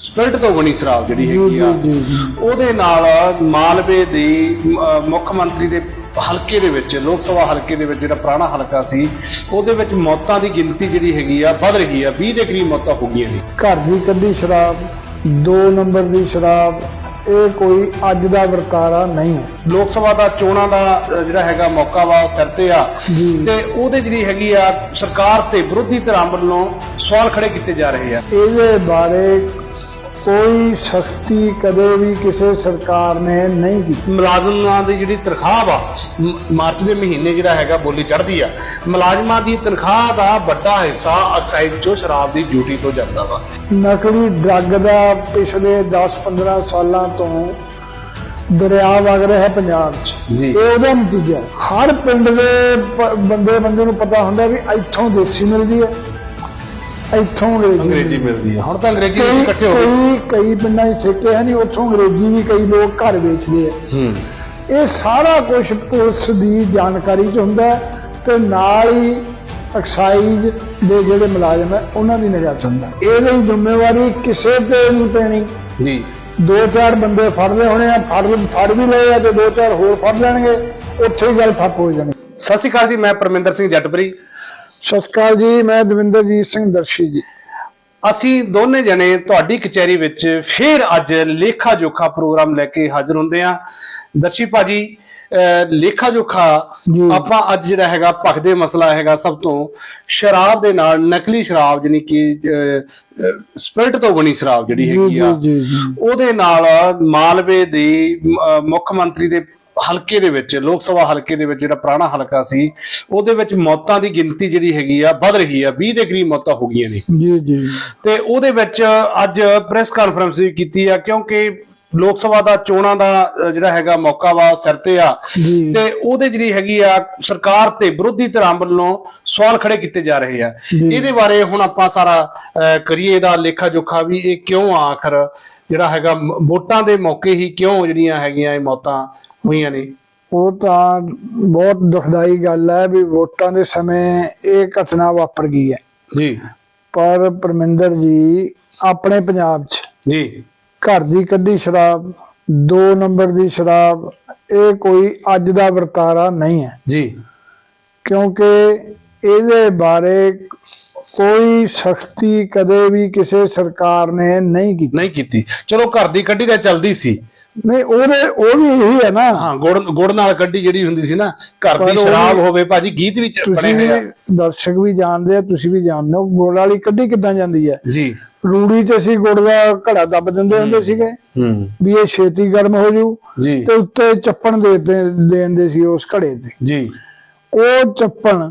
Spirit ਤੋਂ ਬਣੀ ਸ਼ਰਾਬ ਜਿਹੜੀ ਹੈਗੀ ਆ। ਉਹਦੇ ਨਾਲ ਮਾਲਵੇ ਦੀ ਮੁੱਖ ਮੰਤਰੀ ਦੇ ਹਲਕੇ ਦੇ ਵਿੱਚ ਲੋਕ ਸਭਾ ਹਲਕੇ ਦੇ ਵਿੱਚ ਜਿਹੜਾ ਪੁਰਾਣਾ ਹਲਕਾ ਸੀ ਉਹਦੇ ਵਿੱਚ ਮੌਤਾਂ ਦੀ ਗਿਣਤੀ ਜਿਹੜੀ ਹੈਗੀ ਆ ਵੱਧ ਰਹੀ ਆ। 20 ਦੇ ਕਰੀਬ ਮੌਤਾਂ ਹੋ ਗਈਆਂ ਨੇ। ਘਰ ਦੀ ਕੱਢੀ ਸ਼ਰਾਬ 2 ਨੰਬਰ ਦੀ ਸ਼ਰਾਬ ਇਹ ਕੋਈ ਅੱਜ ਦਾ ਵਰਤਾਰਾ ਨਹੀਂ ਹੈ। ਲੋਕ ਸਭਾ ਦਾ ਚੋਣਾਂ ਦਾ ਜਿਹੜਾ ਹੈਗਾ ਮੌਕਾ ਵਾ ਸਿਰ ਤੇ ਆ। ਤੇ ਉਹਦੇ ਜਿਹੜੀ ਹੈਗੀ ਆ ਸਰਕਾਰ ਤੇ ਵਿਰੋਧੀ ਧਿਰਾਂ ਵੱਲੋਂ ਸਵਾਲ ਖੜੇ ਕੀਤੇ ਜਾ ਰਹੇ ਆ। ਇਹਦੇ ਬਾਰੇ ਕੋਈ ਸਖਤੀ ਕਦੇ ਵੀ ਕਿਸੇ ਸਰਕਾਰ ਨੇ ਨਹੀਂ ਕੀਤੀ ਮੁਲਾਜ਼ਮਾਂ ਦੀ ਜਿਹੜੀ ਤਨਖਾਹ ਵਾ ਮਾਰਚ ਦੇ ਮਹੀਨੇ ਜਿਹੜਾ ਹੈਗਾ ਬੋਲੀ ਚੜ੍ਹਦੀ ਆ ਮੁਲਾਜ਼ਮਾਂ ਦੀ ਤਨਖਾਹ ਦਾ ਵੱਡਾ ਹਿੱਸਾ ਐਕਸਾਈਜ਼ ਚੋਂ ਸ਼ਰਾਬ ਦੀ ਡਿਊਟੀ ਤੋਂ ਜਾਂਦਾ ਵਾ ਨਕਲੀ ਡਰੱਗ ਦਾ ਪਿਛਲੇ 10-15 ਸਾਲਾਂ ਤੋਂ ਦਰਿਆ ਵਗ ਰਿਹਾ ਹੈ ਪੰਜਾਬ 'ਚ। ਇਹ ਉਹਦਾ ਨਤੀਜਾ। ਹਰ ਪਿੰਡ ਦੇ ਬੰਦੇ ਬੰਦੇ ਨੂੰ ਪਤਾ ਹੁੰਦਾ ਵੀ ਇੱਥੋਂ ਦੇਸੀ ਮਿਲਦੀ ਹੈ ਇੱਥੋਂ ਅੰਗਰੇਜ਼ੀ ਅੰਗਰੇਜ਼ੀ ਮਿਲਦੀ ਆ ਹੁਣ ਤਾਂ ਅੰਗਰੇਜ਼ੀ ਵਿੱਚ ਇਕੱਠੇ ਹੋ ਗਏ। ਕਈ ਕਈ ਪਿੰਡਾਂ 'ਚ ਠੇਕੇ ਹੈ ਨਹੀਂ ਉੱਥੋਂ ਅੰਗਰੇਜ਼ੀ ਵੀ ਕਈ ਲੋਕ ਘਰ ਵੇਚਦੇ ਆ। ਹੂੰ। ਇਹ ਸਾਰਾ ਕੁਝ ਪੁਲਿਸ ਦੀ ਜਾਣਕਾਰੀ 'ਚ ਹੁੰਦਾ ਹੈ ਤੇ ਨਾਲ ਹੀ ਐਕਸਾਈਜ਼ ਦੇ ਜਿਹੜੇ ਮੁਲਾਜ਼ਮ ਹੈ ਉਹਨਾਂ ਦੀ ਨਿਗਾਹ 'ਚ ਹੁੰਦਾ ਹੈ। ਇਹਦੀ ਜ਼ਿੰਮੇਵਾਰੀ ਕਿਸੇ ਤੇ ਨਹੀਂ ਪੈਣੀ। ਜੀ। ਦੋ ਚਾਰ ਬੰਦੇ ਫੜ ਲਏ ਹੋਣੇ ਆ ਫੜ ਫੜ ਵੀ ਲਏ ਆ ਤੇ ਦੋ ਚਾਰ ਹੋਰ ਫੜ ਲੈਣਗੇ ਉੱਥੇ ਹੀ ਗੱਲ ਠੱਪ ਹੋ ਜਾਣੀ। ਸਤਿ ਸ਼੍ਰੀ ਅਕਾਲ ਜੀ ਮੈਂ ਪਰਮਿੰਦਰ ਸਿੰਘ ਜੱਟਪਰੀ। ਸਤਿ ਸ਼੍ਰੀ ਅਕਾਲ ਜੀ ਮੈਂ ਦਵਿੰਦਰਜੀਤ ਸਿੰਘ ਦਰਸ਼ੀ ਜੀ। ਅਸੀਂ ਦੋਨੇ ਜਣੇ ਤੁਹਾਡੀ ਕਚਹਿਰੀ ਵਿੱਚ ਫੇਰ ਅੱਜ ਲੇਖਾ ਜੋਖਾ ਪ੍ਰੋਗਰਾਮ ਲੈ ਕੇ ਹਾਜ਼ਰ ਹੁੰਦੇ ਆ ਦਰਸ਼ੀ ਭਾਜੀ ਲੇਖਾ ਜੋਖਾ। ਆਪਾਂ ਅੱਜ ਜਿਹੜਾ ਹੈਗਾ ਭਖਦੇ ਮਸਲਾ ਹੈਗਾ ਸਭ ਤੋਂ। ਸ਼ਰਾਬ ਦੇ ਨਾਲ ਨਕਲੀ ਸ਼ਰਾਬ ਜਾਨੀ ਕਿ ਸਪਿਰਟ ਤੋਂ ਬਣੀ ਸ਼ਰਾਬ ਜਿਹੜੀ ਹੈਗੀ ਆ। ਉਹਦੇ ਨਾਲ ਮਾਲਵੇ ਦੀ ਮੁੱਖ ਮੰਤਰੀ ਦੇ ਹਲਕੇ ਦੇ ਵਿੱਚ ਲੋਕ ਸਭਾ ਹਲਕੇ ਦੇ ਵਿੱਚ ਜਿਹੜਾ ਪੁਰਾਣਾ ਹਲਕਾ ਸੀ ਉਹਦੇ ਵਿੱਚ ਮੌਤਾਂ ਦੀ ਗਿਣਤੀ ਜਿਹੜੀ ਹੈਗੀ ਆ ਵੱਧ ਰਹੀ ਆ 20 ਦੇ ਕਰੀਬ ਮੌਤਾਂ ਹੋ ਗਈਆਂ ਨੇ ਜੀ ਜੀ ਤੇ ਉਹਦੇ ਵਿੱਚ ਅੱਜ ਪ੍ਰੈਸ ਕਾਨਫਰੰਸ ਵੀ ਕੀਤੀ ਆ ਕਿਉਂਕਿ ਲੋਕ ਸਭਾ ਦਾ ਚੋਣਾਂ ਦਾ ਜਿਹੜਾ ਹੈਗਾ ਮੌਕਾ ਵਾ ਸਿਰ ਤੇ ਆ। ਤੇ ਉਹਦੇ ਜਿਹੜੀ ਹੈਗੀ ਆ ਸਰਕਾਰ ਤੇ ਵਿਰੋਧੀ ਧਿਰਾਂ ਵੱਲੋਂ ਸਵਾਲ ਖੜੇ ਕੀਤੇ ਜਾ ਰਹੇ ਆ। ਇਹਦੇ ਬਾਰੇ ਹੁਣ ਆਪਾਂ ਸਾਰਾ ਕਰੀਏ ਦਾ ਲੇਖਾ ਜੋਖਾ ਵੀ ਇਹ ਕਿਉਂ ਆਖਰ ਜਿਹੜਾ ਹੈਗਾ ਵੋਟਾਂ ਦੇ ਮੌਕੇ ਹੀ ਕਿਉਂ ਜਿਹੜੀਆਂ ਹੈਗੀਆਂ ਇਹ ਮੌਤਾਂ ਹੋਈਆਂ ਨੇ। ਉਹ ਤਾਂ ਬਹੁਤ ਦੁਖਦਾਈ ਗੱਲ ਹੈ ਵੀ ਵੋਟਾਂ ਦੇ ਸਮੇਂ ਇਹ ਘਟਨਾ ਵਾਪਰ ਗਈ ਹੈ। ਜੀ। ਪਰ ਪਰਮਿੰਦਰ ਜੀ ਆਪਣੇ ਪੰਜਾਬ 'ਚ ਜੀ। ਘਰ ਦੀ ਕੱਢੀ ਸ਼ਰਾਬ 2 ਨੰਬਰ ਦੀ ਸ਼ਰਾਬ ਇਹ ਕੋਈ ਅੱਜ ਦਾ ਵਰਤਾਰਾ ਨਹੀਂ ਹੈ। ਜੀ। ਕਿਉਂਕਿ ਇਹਦੇ ਬਾਰੇ ਕੋਈ ਸਖਤੀ ਕਦੇ ਵੀ ਕਿਸੇ ਸਰਕਾਰ ਨੇ ਨਹੀਂ ਕੀਤੀ। ਨਹੀਂ ਕੀਤੀ। ਚਲੋ ਘਰ ਦੀ ਕੱਢੀ ਤਾਂ ਚੱਲਦੀ ਸੀ। ਨਹੀਂ ਉਹਦੇ ਉਹ ਵੀ ਇਹੀ ਹੈ ਨਾ। ਹਾਂ ਗੁੜ ਗੁੜ ਨਾਲ ਕੱਢੀ ਜਿਹੜੀ ਹੁੰਦੀ ਸੀ ਨਾ ਘਰ ਦੀ ਸ਼ਰਾਬ ਹੋਵੇ ਭਾਜੀ ਗੀਤ ਵੀ ਚ- ਬਣੇ ਹੋਏ ਆ। ਦਰਸ਼ਕ ਵੀ ਜਾਣਦੇ ਆ ਤੁਸੀਂ ਵੀ ਜਾਣਦੇ ਹੋ ਗੁੜ ਵਾਲੀ ਕੱਢੀ ਕਿੱਦਾਂ ਜਾਂਦੀ ਹੈ? ਜੀ। ਰੂੜੀ ਤੇ ਅਸੀਂ ਗੁੜ ਦਾ ਘੜਾ ਦੱਬ ਦਿੰਦੇ ਹੁੰਦੇ ਸੀਗੇ। ਹੂੰ। ਵੀ ਇਹ ਛੇਤੀ ਗਰਮ ਹੋ ਜੂ ਜੀ। ਤੇ ਉੱਤੇ ਚੱਪਣ ਦੇ ਦੇ ਦਿੰਦੇ ਸੀ ਉਸ ਘੜੇ ਤੇ। ਜੀ। ਉਹ ਚੱਪਣ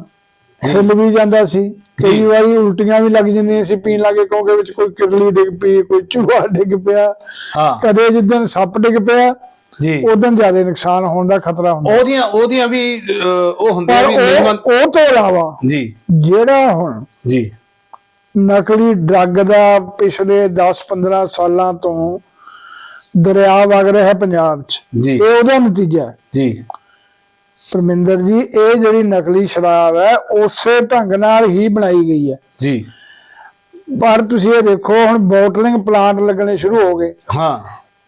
ਹਿੱਲ ਵੀ ਜਾਂਦਾ ਸੀ। ਕਈ ਵਾਰੀ ਉਲਟੀਆਂ ਵੀ ਲੱਗ ਜਾਂਦੀਆਂ ਸੀ ਪੀਣ ਲੱਗੇ ਕਿਉਂਕਿ ਵਿੱਚ ਕੋਈ ਕਿਰਲੀ ਡਿੱਗ ਪਈ ਕੋਈ ਚੂਹਾ ਡਿੱਗ ਪਿਆ। ਹਾਂ। ਕਦੇ ਜਿੱਦਣ ਸੱਪ ਡਿੱਗ ਪਿਆ ਜੀ। ਉਦੋਂ ਜ਼ਿਆਦਾ ਨੁਕਸਾਨ ਹੋਣ ਦਾ ਖਤਰਾ ਹੁੰਦਾ। ਉਹਦੀਆਂ ਉਹਦੀਆਂ ਵੀ ਉਹ ਹੁੰਦੀਆਂ ਵੀ ਉਹ ਤੋਂ ਇਲਾਵਾ ਜੀ। ਜਿਹੜਾ ਹੁਣ ਜੀ। ਨਕਲੀ ਡਰੱਗ ਦਾ ਪਿਛਲੇ 10-15 ਸਾਲਾਂ ਤੋਂ ਦਰਿਆ ਵਗ ਰਿਹਾ ਪੰਜਾਬ 'ਚ। ਇਹ ਉਹਦਾ ਨਤੀਜਾ ਹੈ। ਜੀ। ਪਰਮਿੰਦਰ ਜੀ ਇਹ ਜਿਹੜੀ ਨਕਲੀ ਸ਼ਰਾਬ ਹੈ ਉਸੇ ਢੰਗ ਨਾਲ ਹੀ ਬਣਾਈ ਗਈ ਹੈ। ਜੀ। ਪਰ ਤੁਸੀਂ ਇਹ ਦੇਖੋ ਹੁਣ ਬੋਟਲਿੰਗ ਪਲਾਂਟ ਲੱਗਣੇ ਸ਼ੁਰੂ ਹੋ ਗਏ। ਹਾਂ।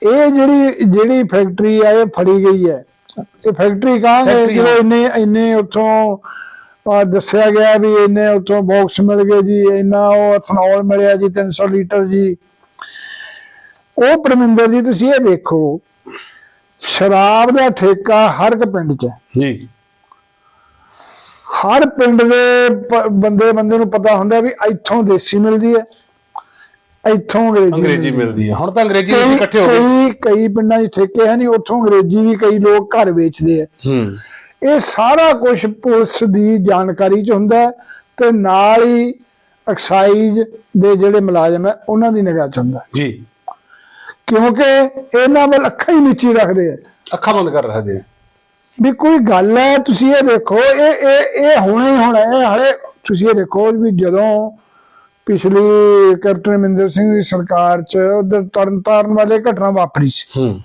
ਇਹ ਜਿਹੜੀ ਜਿਹੜੀ ਫੈਕਟਰੀ ਆ ਇਹ ਫੜੀ ਗਈ ਹੈ। ਇਹ ਫੈਕਟਰੀ ਕਹਾਂਗੇ ਜਿਹੜੇ ਹਾਂ। ਇੰਨੇ ਇੰਨੇ ਉੱਥੋਂ ਆ ਦੱਸਿਆ ਗਿਆ ਵੀ ਇੰਨੇ ਉੱਥੋਂ ਬਾਕਸ ਮਿਲ ਗਏ ਜੀ ਇੰਨਾ ਉਹ ਇਥਨੋਲ ਮਿਲਿਆ ਜੀ 300 ਲੀਟਰ ਜੀ। ਉਹ ਪਰਮਿੰਦਰ ਜੀ ਤੁਸੀਂ ਇਹ ਦੇਖੋ ਸ਼ਰਾਬ ਦਾ ਠੇਕਾ ਹਰ ਇੱਕ ਪਿੰਡ 'ਚ ਹੈ। ਜੀ। ਹਰ ਪਿੰਡ ਦੇ ਬੰਦੇ ਬੰਦੇ ਨੂੰ ਪਤਾ ਹੁੰਦਾ ਵੀ ਇੱਥੋਂ ਦੇਸੀ ਮਿਲਦੀ ਹੈ ਇੱਥੋਂ ਅੰਗਰੇਜ਼ੀ ਅੰਗਰੇਜ਼ੀ ਮਿਲਦੀ ਹੈ। ਹੁਣ ਤਾਂ ਅੰਗਰੇਜ਼ੀ ਵਿੱਚ ਇਕੱਠੇ ਹੋ ਗਏ। ਕਈ ਕਈ ਪਿੰਡਾਂ 'ਚ ਠੇਕੇ ਹੈ ਨਹੀਂ ਉੱਥੋਂ ਅੰਗਰੇਜ਼ੀ ਵੀ ਕਈ ਲੋਕ ਘਰ ਵੇਚਦੇ ਆ ਹੂੰ। ਇਹ ਸਾਰਾ ਕੁਝ ਪੁਲਿਸ ਦੀ ਜਾਣਕਾਰੀ 'ਚ ਹੁੰਦਾ ਹੈ ਤੇ ਨਾਲ ਹੀ ਐਕਸਾਈਜ਼ ਦੇ ਜਿਹੜੇ ਮੁਲਾਜ਼ਮ ਹੈ ਉਹਨਾਂ ਦੀ ਨਿਗਾਹ 'ਚ ਹੁੰਦਾ ਹੈ। ਜੀ। ਕਿਉਂਕਿ ਇਹਨਾਂ ਵੱਲ ਅੱਖਾਂ ਹੀ ਨੀਚੀ ਰੱਖਦੇ ਆ। ਅੱਖਾਂ ਬੰਦ ਕਰ ਰਹੇ ਜੀ ਵੀ ਕੋਈ ਗੱਲ ਹੈ ਤੁਸੀਂ ਇਹ ਦੇਖੋ ਇਹ ਇਹ ਇਹ ਹੁਣੇ ਹੀ ਹੋਣਾ ਹੈ ਹਲੇ ਤੁਸੀਂ ਇਹ ਦੇਖੋ ਵੀ ਜਦੋਂ ਪਿਛਲੀ ਕੈਪਟਨ ਅਮਰਿੰਦਰ ਸਿੰਘ ਦੀ ਸਰਕਾਰ 'ਚ ਉਧਰ ਤਰਨਤਾਰਨ ਵਾਲੇ ਘਟਨਾ ਵਾਪਰੀ ਸੀ। ਹੂੰ।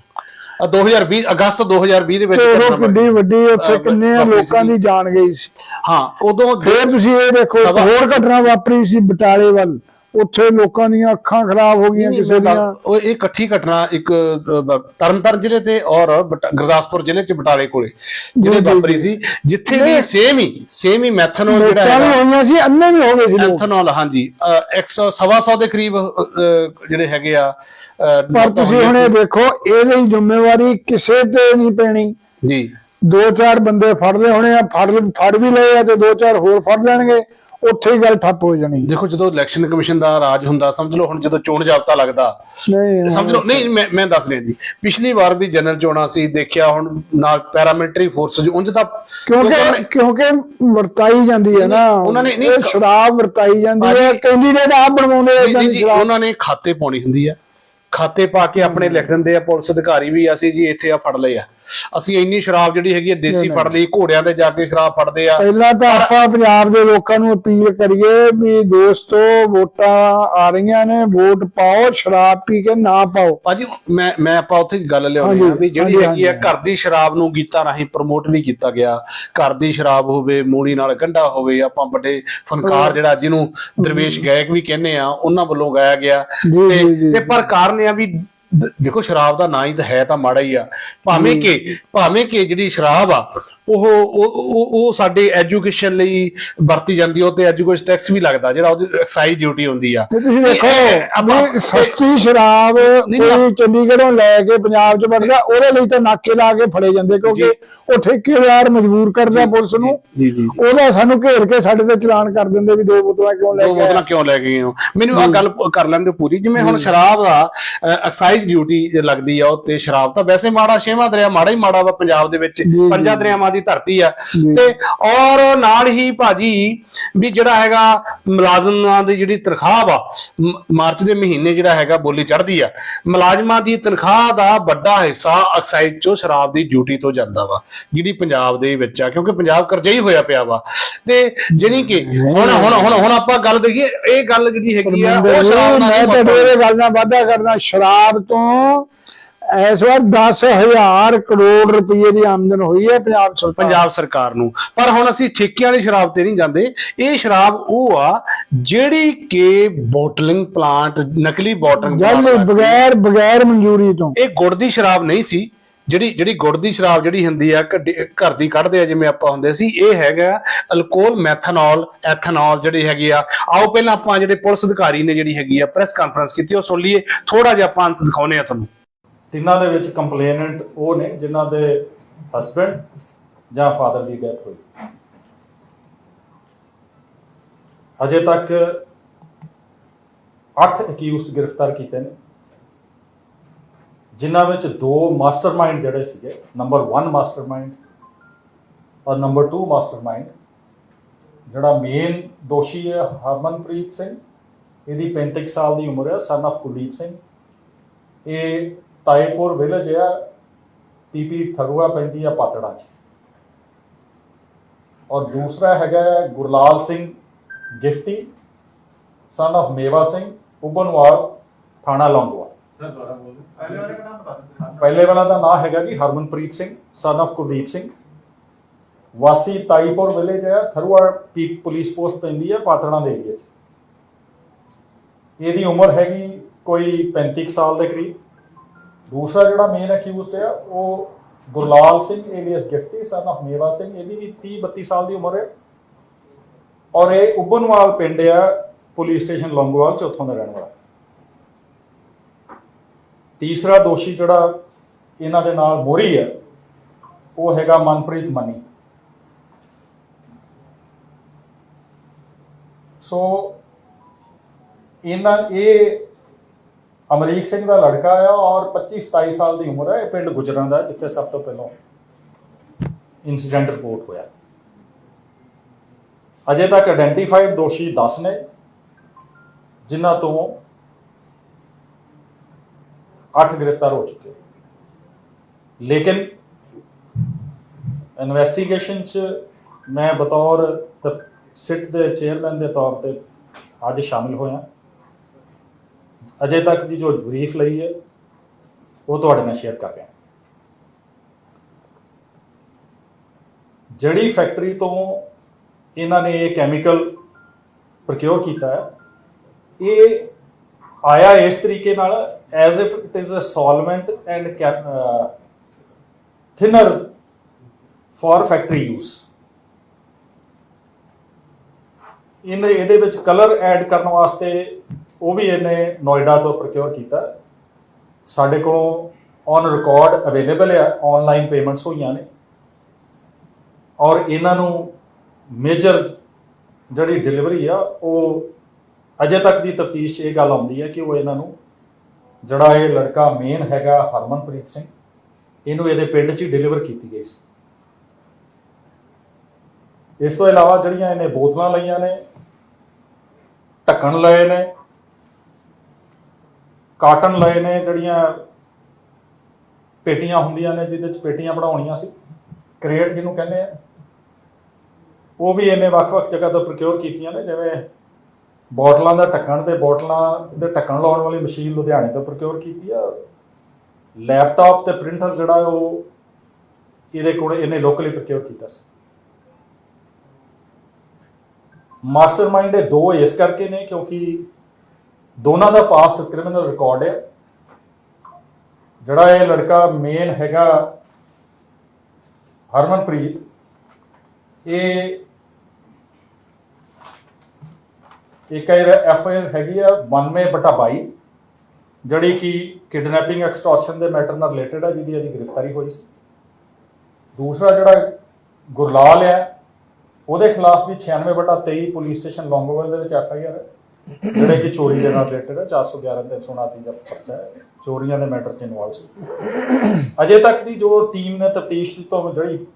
ਆ 2020 ਅਗਸਤ 2020 ਦੇ ਵਿੱਚ ਉਹ ਕਿੰਨੀ। ਵੱਡੀ ਉੱਥੇ ਕਿੰਨੇ ਲੋਕਾਂ। ਦੀ ਜਾਨ ਗਈ ਸੀ। ਹਾਂ ਉਦੋਂ ਫੇਰ ਤੁਸੀਂ ਇਹ ਦੇਖੋ ਹੋਰ ਘਟਨਾ ਵਾਪਰੀ ਸੀ ਬਟਾਲੇ ਵੱਲ। ਉੱਥੇ ਲੋਕਾਂ ਦੀਆਂ ਅੱਖਾਂ ਖਰਾਬ ਹੋ ਗਈਆਂ ਕਿਸੇ ਦੀਆਂ। ਉਹ ਇਹ ਇਕੱਠੀ ਘਟਨਾ ਇੱਕ ਤਰਨਤਾਰਨ ਜ਼ਿਲ੍ਹੇ ਤੇ ਔਰ ਗੁਰਦਾਸਪੁਰ ਜ਼ਿਲ੍ਹੇ ਚ ਬਟਾਲੇ ਕੋਲੇ ਜਿਹੜੇ ਵਾਪਰੀ ਸੀ ਜਿੱਥੇ ਵੀ ਸੇਮ ਹੀ ਸੇਮ ਹੀ ਮੈਥਨੋਲ ਜਿਹੜਾ ਹੈਗਾ। ਹੋਈਆਂ ਸੀ ਅੰਨੇ ਵੀ ਹੋ ਗਏ ਸੀ ਲੋਕ। ਐਥਨੋਲ ਹਾਂਜੀ 100 ਸਵਾ ਸੌ ਦੇ ਕਰੀਬ ਜਿਹੜੇ ਹੈਗੇ ਆ ਪਰ ਤੁਸੀਂ ਹੁਣ ਇਹ ਦੇਖੋ ਇਹਦੀ ਜ਼ਿੰਮੇਵਾਰੀ ਕਿਸੇ ਤੇ ਨਹੀਂ ਪੈਣੀ। ਜੀ। ਦੋ ਚਾਰ ਬੰਦੇ ਫੜ ਲਏ ਹੋਣੇ ਆ ਫੜ ਫੜ ਵੀ ਲਏ ਆ ਤੇ ਦੋ ਚਾਰ ਹੋਰ ਫੜ ਲੈਣਗੇ। ਉੱਥੇ ਹੀ ਗੱਲ ਠੱਪ ਹੋ ਜਾਣੀ। ਦੇਖੋ ਜਦੋਂ ਇਲੈਕਸ਼ਨ ਕਮਿਸ਼ਨ ਦਾ ਰਾਜ ਹੁੰਦਾ ਸਮਝ ਲਓ ਹੁਣ ਜਦੋਂ ਚੋਣ ਜਾਬਤਾ ਲੱਗਦਾ। ਨਹੀਂ ਸਮਝ ਲਓ ਨਹੀਂ ਮੈਂ ਮੈਂ ਦੱਸ ਰਿਹਾ ਜੀ। ਪਿਛਲੀ ਵਾਰ ਵੀ ਜਨਰਲ ਚੋਣਾਂ ਸੀ ਦੇਖਿਆ ਹੁਣ ਨਾਲ ਪੈਰਾਮਿਲਟਰੀ ਫੋਰਸਸ ਉਂਝ ਤਾਂ ਕਿਉਂਕਿ ਕਿਉਂਕਿ ਵਰਤਾਈ ਜਾਂਦੀ ਹੈ ਨਾ। ਉਹਨਾਂ ਨੇ- ਨਹੀਂ, ਸ਼ਰਾਬ ਵਰਤਾਈ ਜਾਂਦੀ ਹੈ ਕੈਂਡੀਡੇਟ ਆਪ ਬਣਵਾਉਂਦੇ ਆ ਉਹਨਾਂ ਨੇ ਖਾਤੇ ਪਾਉਣੀ ਹੁੰਦੀ ਆ ਖਾਤੇ ਪਾ ਕੇ ਆਪਣੇ ਲਿਖ ਦਿੰਦੇ ਆ ਪੁਲਿਸ ਅਧਿਕਾਰੀ ਵੀ ਅਸੀਂ ਜੀ ਇੱਥੇ ਆ ਫੜ ਲਏ ਆ। ਅਸੀਂ ਇੰਨੀ ਸ਼ਰਾਬ ਜਿਹੜੀ ਹੈਗੀ ਆ ਦੇਸੀ ਫੜ ਲਈ ਘੋੜਿਆਂ ਤੇ ਜਾ ਕੇ ਸ਼ਰਾਬ ਫੜਦੇ ਆ। ਪਹਿਲਾਂ ਤਾਂ ਆਪਾਂ ਪੰਜਾਬ ਦੇ ਲੋਕਾਂ ਨੂੰ ਅਪੀਲ ਕਰੀਏ ਵੀ ਦੋਸਤੋ ਵੋਟਾਂ ਆ ਰਹੀਆਂ ਨੇ ਵੋਟ ਪਾਓ ਸ਼ਰਾਬ ਪੀ ਕੇ ਨਾ ਪਾਓ। ਭਾਜੀ ਮੈਂ ਮੈਂ ਆਪਾਂ ਉੱਥੇ ਗੱਲ ਲਿਆਉਣੀ ਆ ਵੀ ਜਿਹੜੀ ਹੈਗੀ ਹਾਂਜੀ। ਘਰ ਦੀ ਸ਼ਰਾਬ ਨੂੰ ਗੀਤਾਂ ਰਾਹੀਂ ਪ੍ਰਮੋਟ ਨਹੀਂ ਕੀਤਾ ਗਿਆ। ਘਰ ਦੀ ਸ਼ਰਾਬ ਹੋਵੇ ਮੂਲੀ ਨਾਲ ਗੰਢਾ ਹੋਵੇ ਆਪਾਂ ਵੱਡੇ ਫਨਕਾਰ ਜਿਹੜਾ ਜਿਹਨੂੰ ਦਰਵੇਸ਼ ਗਾਇਕ ਵੀ ਕਹਿੰਦੇ ਆ ਉਹਨਾਂ ਵੱਲੋਂ ਗਾਇਆ ਗਿਆ। ਤੇ ਪਰ ਕਾਰਨ ਇਹ ਆ ਵੀ ਦੇਖੋ ਸ਼ਰਾਬ ਦਾ ਨਾਂ ਹੀ ਤਾਂ ਹੈ ਤਾਂ ਮਾੜਾ ਹੀ ਆ। ਭਾਵੇਂ ਕਿ ਭਾਵੇਂ ਕਿ ਜਿਹੜੀ ਸ਼ਰਾਬ ਆ ਉਹ ਉਹ ਸਾਡੇ ਐਜੂਕੇਸ਼ਨ ਲਈ ਵਰਤੀ ਜਾਂਦੀ ਉਹ ਤੇ ਐਜੂਕੇਸ਼ਨ ਟੈਕਸ ਵੀ ਲੱਗਦਾ ਜਿਹੜਾ ਉਹਦੀ ਐਕਸਾਈਜ਼ ਡਿਊਟੀ ਹੁੰਦੀ ਆ। ਤੁਸੀਂ ਦੇਖੋ ਆਪਾਂ- ਸਸਤੀ ਸ਼ਰਾਬ ਕੋਈ ਚੰਡੀਗੜ੍ਹੋਂ ਲੈ ਕੇ ਪੰਜਾਬ 'ਚ ਵੜਦਾ ਉਹਦੇ ਲਈ ਤਾਂ ਨਾਕੇ ਲਾ ਕੇ ਫੜੇ ਜਾਂਦੇ ਕਿਉਂਕਿ ਉਹ ਠੇਕੇਦਾਰ ਮਜਬੂਰ ਕਰਦਾ ਪੁਲਿਸ ਨੂੰ। ਜੀ ਜੀ ਉਹਦਾ ਸਾਨੂੰ ਘੇਰ ਕੇ ਸਾਡੇ ਤੇ ਚਲਾਨ ਕਰ ਦਿੰਦੇ ਵੀ ਦੋ ਬੋਤਲਾਂ ਕਿਉਂ ਲੈ ਦੋ ਕੇ ਆਏ? ਬੋਤਲਾਂ ਕਿਉਂ ਲੈ ਕੇ ਗਏ ਹੋ? ਮੈਨੂੰ ਆ ਗੱਲ ਕਰ ਲੈਂਦੇ ਪੂਰੀ। ਜਿਵੇਂ ਹੁਣ ਸ਼ਰਾਬ ਦਾ ਐਕਸਾਈਜ਼ ਡਿਊਟੀ ਲੱਗਦੀ ਆ ਉਹ ਤੇ ਸ਼ਰਾਬ ਤਾਂ ਵੈਸੇ ਮਾੜਾ ਛੇਵਾਂ ਦਰਿਆ ਮਾੜਾ ਹੀ ਮਾੜਾ ਵਾ ਪੰਜਾਬ ਦੇ ਵਿੱਚ। ਪੰਜਾਂ ਦਰਿਆਵਾਂ ਦੀ ਧਰਤੀ ਆ। ਤੇ ਔਰ ਨਾਲ ਹੀ ਭਾਜੀ ਵੀ ਜਿਹੜਾ ਹੈਗਾ ਮੁਲਾਜ਼ਮਾਂ ਦੀ ਜਿਹੜੀ ਤਨਖਾਹ ਵਾ ਮਾਰਚ ਦੇ ਮਹੀਨੇ ਜਿਹੜਾ ਹੈਗਾ ਬੋਲੀ ਚੜ੍ਹਦੀ ਆ ਮੁਲਾਜ਼ਮਾਂ ਦੀ ਤਨਖਾਹ ਦਾ ਵੱਡਾ ਹਿੱਸਾ ਐਕਸਾਈਜ਼ ਚੋਂ ਸ਼ਰਾਬ ਦੀ ਡਿਊਟੀ ਤੋਂ ਜਾਂਦਾ ਵਾ ਜਿਹੜੀ ਪੰਜਾਬ ਦੇ ਵਿੱਚ ਆ ਕਿਉਂਕਿ ਪੰਜਾਬ ਕਰਜ਼ਈ ਹੋਇਆ ਪਿਆ ਵਾ ਤੇ ਜਿਹੜੀ ਕਿ ਹੁਣ ਹੁਣ ਹੁਣ ਹੁਣ ਆਪਾਂ ਗੱਲ ਦੇਖੀਏ ਇਹ ਗੱਲ ਜਿਹੜੀ ਹੈਗੀ ਆ ਉਹ ਸ਼ਰਾਬ ਨਾਲ ਮੈਂ ਤਾਂ। ਇਹਦੇ ਗੱਲ ਨਾਲ ਵਾਅਦਾ ਕਰਨਾ ਸ਼ਰਾਬ ਤੋਂ ਇਸ ਵਾਰ 10000 ਕਰੋੜ ਰੁਪਏ ਦੀ ਆਮਦਨ ਹੋਈ ਹੈ ਪੰਜਾਬ ਸਰਕਾਰ ਪੰਜਾਬ ਸਰਕਾਰ ਨੂੰ। ਪਰ ਹੁਣ ਅਸੀਂ ਠੇਕਿਆਂ ਵਾਲੀ ਸ਼ਰਾਬ ਤੇ ਨਹੀਂ ਜਾਂਦੇ। ਇਹ ਸ਼ਰਾਬ ਉਹ ਆ ਜਿਹੜੀ ਕਿ ਬੋਟਲਿੰਗ ਪਲਾਂਟ ਨਕਲੀ ਬੋਟਲਿੰਗ ਜਲ ਬਗੈਰ ਬਗੈਰ ਮਨਜ਼ੂਰੀ ਤੋਂ। ਇਹ ਗੁੜ ਦੀ ਸ਼ਰਾਬ ਨਹੀਂ ਸੀ। ਜਿਹੜੀ ਜਿਹੜੀ ਗੁੜ ਦੀ ਸ਼ਰਾਬ ਜਿਹੜੀ ਹੁੰਦੀ ਆ ਘਰ ਦੀ ਕੱਢਦੇ ਆ ਜਿਵੇਂ ਆਪਾਂ ਹੁੰਦੇ ਸੀ ਇਹ ਹੈਗਾ ਅਲਕੋਹਲ ਮੈਥਨੋਲ ਐਥਨੋਲ ਜਿਹੜੀ ਹੈਗੀ ਆ। ਆਓ ਪਹਿਲਾਂ ਆਪਾਂ ਜਿਹੜੇ ਪੁਲਿਸ ਅਧਿਕਾਰੀ ਨੇ ਜਿਹੜੀ ਹੈਗੀ ਆ ਪ੍ਰੈਸ ਕਾਨਫਰੰਸ ਕੀਤੀ ਉਹ ਸੁਣ ਲਈਏ। ਥੋੜਾ ਜਿਹਾ ਆਪਾਂ ਅੰਸ ਦਿਖਾਉਨੇ ਆ ਤੁਹਾਨੂੰ। ਤਿੰਨਾਂ ਦੇ ਵਿੱਚ ਕੰਪਲੇਨੈਂਟ ਉਹ ਨੇ, ਜਿਨ੍ਹਾਂ ਦੇ ਹਸਬੰਡ ਜਾਂ ਫਾਦਰ ਦੀ ਡੈਥ ਹੋਈ। ਅਜੇ ਤੱਕ 8 ਅਕਿਊਜ਼ਡ ਗ੍ਰਿਫਤਾਰ ਕੀਤੇ ਨੇ, ਜਿਨ੍ਹਾਂ ਵਿੱਚ ਦੋ ਮਾਸਟਰਮਾਈਂਡ ਜਿਹੜੇ ਸੀਗੇ ਨੰਬਰ 1 ਮਾਸਟਰਮਾਈਂਡ ਔਰ ਨੰਬਰ 2 ਮਾਸਟਰਮਾਈਂਡ ਜਿਹੜਾ ਮੇਨ ਦੋਸ਼ੀ ਹੈ ਹਰਮਨਪ੍ਰੀਤ ਸਿੰਘ, ਇਹਦੀ 35 ਸਾਲ ਦੀ ਉਮਰ ਹੈ ਸਨ of ਕੁਲਦੀਪ ਸਿੰਘ। ਇਹ ਤਾਏਪੁਰ ਵਿਲੇਜ ਹੈ ਪੀਪੀ ਥਰੂਆ ਪੈਂਦੀ ਆ ਪਾਤੜਾ ਚ। ਔਰ ਦੂਸਰਾ ਹੈਗਾ ਗੁਰਲਾਲ ਸਿੰਘ ਗਿਫਟੀ ਸਨ of ਮੇਵਾ ਸਿੰਘ ਉਬਨਵਾਲ ਥਾਣਾ ਸਰ ਬੋਲ। ਦਿਓ ਪਹਿਲੇ ਵਾਲੇ ਦਾ ਨਾਮ ਬਤਾ ਦਿਓ ਪਹਿਲੇ ਵਾਲਾ ਦਾ ਨਾਮ ਹੈਗਾ ਜੀ ਹਰਮਨਪ੍ਰੀਤ ਸਿੰਘ ਸਨ of ਕੁਲਦੀਪ ਸਿੰਘ। ਵਾਸੀ ਤਾਈਪੁਰ ਵਿਲੇਜ ਹੈ ਥਰੂਆ ਪੀ ਪੁਲਿਸ ਪੋਸਟ ਪੈਂਦੀ ਹੈ ਪਾਤੜਾ ਦੇ ਏਰੀਆ 'ਚ। ਇਹਦੀ ਉਮਰ ਹੈਗੀ ਕੋਈ 35 ਕੁ ਸਾਲ ਦੇ ਕਰੀਬ। ਦੂਸਰਾ ਜਿਹੜਾ ਮੇਨ ਅਕਿਊਜ਼ਡ ਹੈ, ਉਹ Gurlal Singh alias Gifty son of Mewa Singh, ਇਹਦੀ ਵੀ 30 32 ਸਾਲ ਦੀ ਉਮਰ ਹੈ। ਔਰ ਇਹ ਉਬਨਵਾਲ ਪਿੰਡ ਹੈ, ਪੁਲਿਸ ਸਟੇਸ਼ਨ ਲੌਂਗੋਵਾਲ ਚ, ਉੱਥੋਂ ਦਾ ਰਹਿਣ ਵਾਲਾ। ਤੀਸਰਾ ਦੋਸ਼ੀ ਜਿਹੜਾ ਇਹਨਾਂ ਦੇ ਨਾਲ ਮੋਰੀ ਹੈ, ਉਹ ਹੈਗਾ ਮਨਪ੍ਰੀਤ ਮਨੀ। ਸੋ ਇਹਨਾਂ, ਇਹ ਅਮਰੀਕ ਸਿੰਘ ਦਾ ਲੜਕਾ ਆ ਔਰ 25 27 ਸਾਲ ਦੀ ਉਮਰ ਹੈ ਇਹ ਪਿੰਡ ਗੁਜਰਾਂ ਦਾ, ਜਿੱਥੇ ਸਭ ਤੋਂ ਪਹਿਲਾਂ ਇਨਸੀਡੈਂਟ ਰਿਪੋਰਟ ਹੋਇਆ। ਅਜੇ ਤੱਕ ਆਇਡੈਂਟੀਫਾਈਡ ਦੋਸ਼ੀ 10 ਨੇ, ਜਿਨ੍ਹਾਂ ਤੋਂ 8 ਗ੍ਰਿਫਤਾਰ ਹੋ ਚੁੱਕੇ। ਲੇਕਿਨ ਇਨਵੈਸਟੀਗੇਸ਼ਨ ਚ ਮੈਂ ਬਤੌਰ ਸਿੱਟ ਦੇ ਚੇਅਰਮੈਨ ਦੇ ਤੌਰ ਤੇ ਅੱਜ ਸ਼ਾਮਿਲ ਹੋਇਆ। ਅਜੇ ਤੱਕ ਦੀ ਜੋ ਬਰੀਫ ਲਈ ਹੈ, ਉਹ ਤੁਹਾਡੇ ਨਾਲ ਸ਼ੇਅਰ ਕਰ ਰਿਹਾ ਜਿਹੜੀ ਫੈਕਟਰੀ ਤੋਂ ਇਹਨਾਂ ਨੇ ਇਹ ਕੈਮੀਕਲ ਪ੍ਰਕਿਉਰ ਕੀਤਾ ਹੈ, ਇਹ ਆਇਆ ਇਸ ਤਰੀਕੇ ਨਾਲ as if it is a solvent and thinner for factory use ਇਹਨੇ ਇਹਦੇ ਵਿੱਚ ਕਲਰ ਐਡ ਕਰਨ ਵਾਸਤੇ ਉਹ ਵੀ ਇਹਨੇ ਨੋਇਡਾ ਤੋਂ ਪ੍ਰੋਕਿਉਰ ਕੀਤਾ। ਸਾਡੇ ਕੋਲੋਂ ਔਨ ਰਿਕਾਰਡ ਅਵੇਲੇਬਲ ਆ ਆਨਲਾਈਨ ਪੇਮੈਂਟਸ ਹੋਈਆਂ ਨੇ। ਔਰ ਇਹਨਾਂ ਨੂੰ ਮੇਜਰ ਜਿਹੜੀ ਡਿਲੀਵਰੀ ਆ, ਉਹ ਅਜੇ ਤੱਕ ਦੀ ਤਫਤੀਸ਼ ਇਹ ਗੱਲ ਆਉਂਦੀ ਹੈ ਕਿ ਉਹ ਇਹਨਾਂ ਨੂੰ ਜਿਹੜਾ ਇਹ ਲੜਕਾ ਮੇਨ ਹੈਗਾ ਹਰਮਨਪ੍ਰੀਤ ਸਿੰਘ, ਇਹਨੂੰ ਇਹਦੇ ਪਿੰਡ 'ਚ ਹੀ ਡਿਲੀਵਰ ਕੀਤੀ ਗਈ ਸੀ। ਇਸ ਤੋਂ ਇਲਾਵਾ ਜਿਹੜੀਆਂ ਇਹਨੇ ਬੋਤਲਾਂ ਲਈਆਂ ਨੇ, ਢੱਕਣ ਲਏ ਨੇ ਕਾਟਨ ਲਏ ਨੇ ਜਿਹੜੀਆਂ ਪੇਟੀਆਂ ਹੁੰਦੀਆਂ ਨੇ, ਜਿਹਦੇ ਚ ਪੇਟੀਆਂ ਬਣਾਉਣੀਆਂ ਸੀ। ਕ੍ਰੇਟ ਜਿਹਨੂੰ ਕਹਿੰਦੇ ਆ। ਉਹ ਵੀ ਇਹਨੇ ਵੱਖ-ਵੱਖ ਜਗ੍ਹਾ ਤੋਂ ਪ੍ਰੋਕਿਉਰ ਕੀਤੀਆਂ ਨੇ, ਜਿਵੇਂ ਬੋਟਲਾਂ ਦਾ ਢੱਕਣ ਤੇ ਬੋਟਲਾਂ ਦੇ ਢੱਕਣ ਲਾਉਣ ਵਾਲੀ ਮਸ਼ੀਨ ਲੁਧਿਆਣੇ ਤੋਂ ਪ੍ਰੋਕਿਉਰ ਕੀਤੀ ਆ। ਲੈਪਟਾਪ ਤੇ ਪ੍ਰਿੰਟਰ ਜਿਹੜਾ ਉਹ ਇਹਦੇ ਕੋਲ ਇਹਨੇ ਲੋਕਲੀ ਪ੍ਰੋਕਿਉਰ ਕੀਤਾ ਸੀ। ਮਾਸਟਰਮਾਈਂਡ ਇਹ ਦੋ ਇਸ ਕਰਕੇ ਨੇ, ਕਿਉਂਕਿ ਦੋਨਾਂ ਦਾ ਪਾਸਟ ਕ੍ਰਿਮੀਨਲ ਰਿਕਾਰਡ ਹੈ। ਜਿਹੜਾ ਇਹ ਲੜਕਾ ਮੇਨ ਹੈਗਾ ਹਰਮਨਪ੍ਰੀਤ, ਇਹ ਇੱਕ ਐਫ ਆਈ ਆਰ ਹੈਗੀ ਆ 92 ਬਟਾ 22 ਜਿਹੜੀ ਕਿ ਕਿਡਨੈਪਿੰਗ ਐਕਸਟੋਰਸ਼ਨ ਦੇ ਮੈਟਰ ਨਾਲ ਰਿਲੇਟਡ ਹੈ ਜਿਹਦੀ ਇਹਦੀ ਗ੍ਰਿਫਤਾਰੀ ਹੋਈ ਸੀ। ਦੂਸਰਾ ਜਿਹੜਾ ਗੁਰਲਾਲ ਹੈ ਉਹਦੇ ਖਿਲਾਫ ਵੀ 96 ਬਟਾ 23 ਪੁਲਿਸ ਸਟੇਸ਼ਨ ਲੌਂਗੋਵਾਲ ਦੇ ਵਿੱਚ ਐਫ ਆਈ ਆਰ ਹੈ। ਜਿਹੜੇ ਕਿ ਚੋਰੀ ਦੇ ਨਾਲ ਰਿਲੇਟਡ ਹੈ 411 ਤੇ 329 ਦਾ ਪਰਚਾ ਹੈ। ਚੋਰੀਆਂ ਦੇ ਮੈਟਰ 'ਚ ਇਨਵੋਲਵ ਸੀ। ਅਜੇ ਤੱਕ ਦੀ ਜੋ ਟੀਮ ਨੇ ਤਫਤੀਸ਼ ਤੋਂ ਜਿਹੜੀ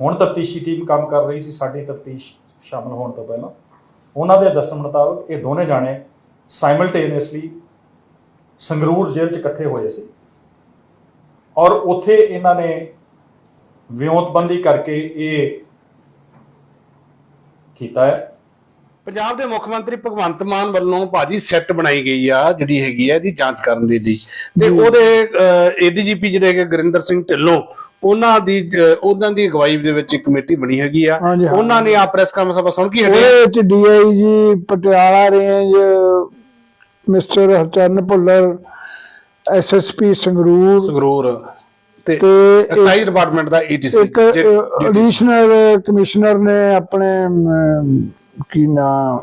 ਹੁਣ ਤਫਤੀਸ਼ੀ ਟੀਮ ਕੰਮ ਕਰ ਰਹੀ ਸੀ, ਸਾਡੀ ਤਫਤੀਸ਼ ਸ਼ਾਮਲ ਹੋਣ ਤੋਂ ਪਹਿਲਾਂ, ਉਹਨਾਂ ਦੇ ਦੱਸਣ ਮੁਤਾਬਕ ਇਹ ਦੋਨੇ ਜਾਣੇ ਸਾਈਮਲਟੇਨੀਅਸਲੀ ਸੰਗਰੂਰ ਜੇਲ੍ਹ 'ਚ ਇਕੱਠੇ ਹੋਏ ਸੀ। ਔਰ ਉੱਥੇ ਇਹਨਾਂ ਨੇ ਵਿਉਂਤਬੰਦੀ ਕਰਕੇ ਇਹ ਕੀਤਾ ਹੈ। ਪੰਜਾਬ ਦੇ ਮੁੱਖ ਮੰਤਰੀ ਭਗਵੰਤ ਮਾਨ ਵੱਲੋਂ ਭਾਜੀ ਸੈੱਟ ਬਣਾਈ ਗਈ ਆ ਜਿਹੜੀ ਹੈਗੀ ਆ ਇਹਦੀ ਜਾਂਚ ਕਰਨ ਦੇ ਲਈ। ਤੇ ਉਹਦੇ ਏਡੀਜੀਪੀ ਜਿਹੜੇ ਹੈਗੇ ਗੁਰਿੰਦਰ ਸਿੰਘ ਢਿੱਲੋਂ ਉਹਨਾਂ ਦੀ ਉਹਨਾਂ ਦੀ ਅਗਵਾਈ ਦੇ ਵਿੱਚ ਇੱਕ ਕਮੇਟੀ ਬਣੀ ਹੈਗੀ ਆ। ਉਹਨਾਂ ਨੇ ਆ ਪ੍ਰੈਸ ਕਾਨਫਰੰਸ ਸੁਣ ਕੇ ਹਟੇ? ਉਹਦੇ ਵਿੱਚ DIG Patiala range mister Harcharan Bhullar SSP Sangrur Sangrur ਤੇ ਐਕਸਾਈਜ਼ ਡਿਪਾਰਟਮੈਂਟ ਦਾ ਈਟੀਸੀ ਇੱਕ ਐਡੀਸ਼ਨਲ ਕਮਿਸ਼ਨਰ ਨੇ ਆਪਣੇ ਕੀ ਨਾਮ